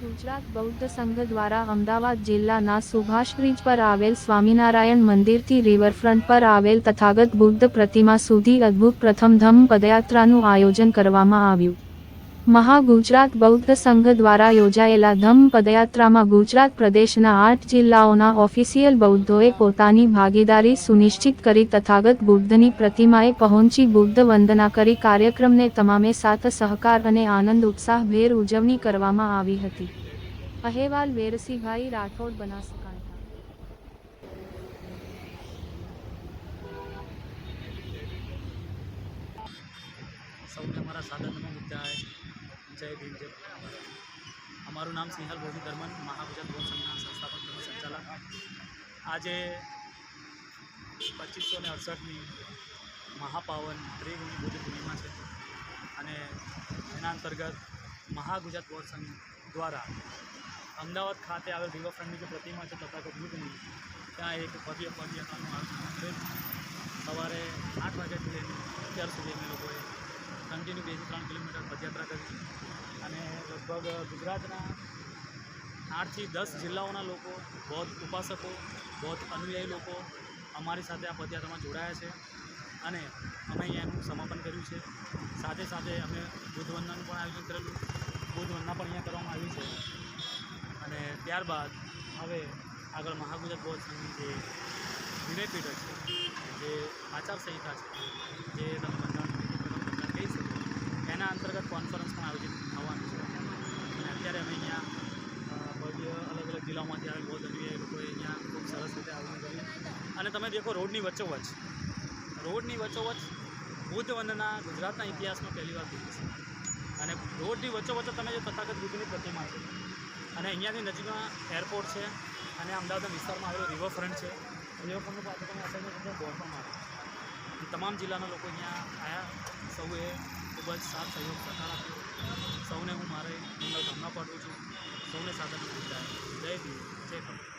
ગુજરાત બૌદ્ધ સંઘ દ્વારા અમદાવાદ જિલ્લાના સુભાષ બ્રિજ પર આવેલ સ્વામિનારાયણ મંદિરથી રિવરફ્રન્ટ પર આવેલ તથાગત બુદ્ધ પ્રતિમા સુધી અદ્ભુત પ્રથમ ધમ પદયાત્રાનું આયોજન કરવામાં આવ્યું. મહા ગુજરાત બૌદ્ધ સંઘ દ્વારા યોજાયેલા ધમ્મ પદયાત્રામાં ગુજરાત પ્રદેશના આઠ જિલ્લાઓના ઓફિસિયલ બૌદ્ધોએ પોતાની ભાગીદારી સુનિશ્ચિત કરી તથાગત બુદ્ધની પ્રતિમાએ પહોંચી બુદ્ધ વંદના કરી કાર્યક્રમને તમામે સાથ, સહકાર અને આનંદ ઉત્સાહભેર ઉજવણી કરવામાં આવી હતી. અહેવાલ વેરસીભાઈ રાઠોડ બનાસકાંઠા. સૌને અમારા સાધનમાં મુદ્દા જય ભીમ, જય અમારું નામ સિંહલ બોધી ધર્મન મહાગુજરાત ગોળ સંઘના સંસ્થાપક સંચાલક. આજે પચીસો ને અડસઠની મહાપાવન ત્રિગુણી બુદ્ધ પૂર્ણિમા છે અને એના અંતર્ગત મહાગુજરાત ગૌ સંઘ દ્વારા અમદાવાદ ખાતે આવેલ રિવરફ્રન્ટની જે પ્રતિમા છે તથા બુદ્ધની, ત્યાં એક ભવ્ય પર્યટનનું આયોજન છે સવારે આઠ વાગ્યાથી અત્યાર સુધી કન્ટિન્યુ બેથી ત્રણ કિલોમીટર પદયાત્રા કરી અને લગભગ ગુજરાતના આઠથી દસ જિલ્લાઓના લોકો, બૌદ્ધ ઉપાસકો, બૌદ્ધ અનુયાયી લોકો અમારી સાથે આ પદયાત્રામાં જોડાયા છે. અને અમે અહીંયા એનું સમાપન કર્યું છે. સાથે સાથે અમે બુદ્ધ વંદનાનું પણ આયોજન કરેલું. બુદ્ધ વંદના પણ અહીંયા કરવામાં આવ્યું છે. અને ત્યારબાદ હવે આગળ મહાગુજર બૌદ્ધ જે વિનયપીઠ છે, જે આચારસંહિતા છે, જે તમે બંધારણ બંધારણ કહી શકો એના અંતર્ગત કોન્ફરન્સ પણ આયોજિત થવાનું છે અને અત્યારે અમે અહીંયા અ, ભવ્ય અલગ આવે બૌદ્ધ લોકોએ અહીંયા ખૂબ સરસ રીતે આયોજન કર્યું. અને તમે દેખો રોડની વચ્ચોવચ્ચ. રોડની વચ્ચોવચ્ચ બુદ્ધ વંદના ગુજરાતના ઇતિહાસમાં પહેલી વાર થઈ છે. અને રોડની વચ્ચોવચ્ચ તમે જે તથાગત બુદ્ધની પ્રતિમા છે, અને અહીંયાની નજીકમાં એરપોર્ટ છે, અને અમદાવાદના વિસ્તારમાં આવેલો રિવરફ્રન્ટ છે રિવરફ્રન્ટનું પાછળ તમે અંદર બોર્ડ પણ મારો તમામ જિલ્લાના લોકો અહીંયા આવ્યા સૌએ ખૂબ જ સાથ, સહયોગ, સહકાર આપ્યો. સૌને હું મારે મંગલ કામના છું. સૌને સાધન જય ભીમ. જય ભારત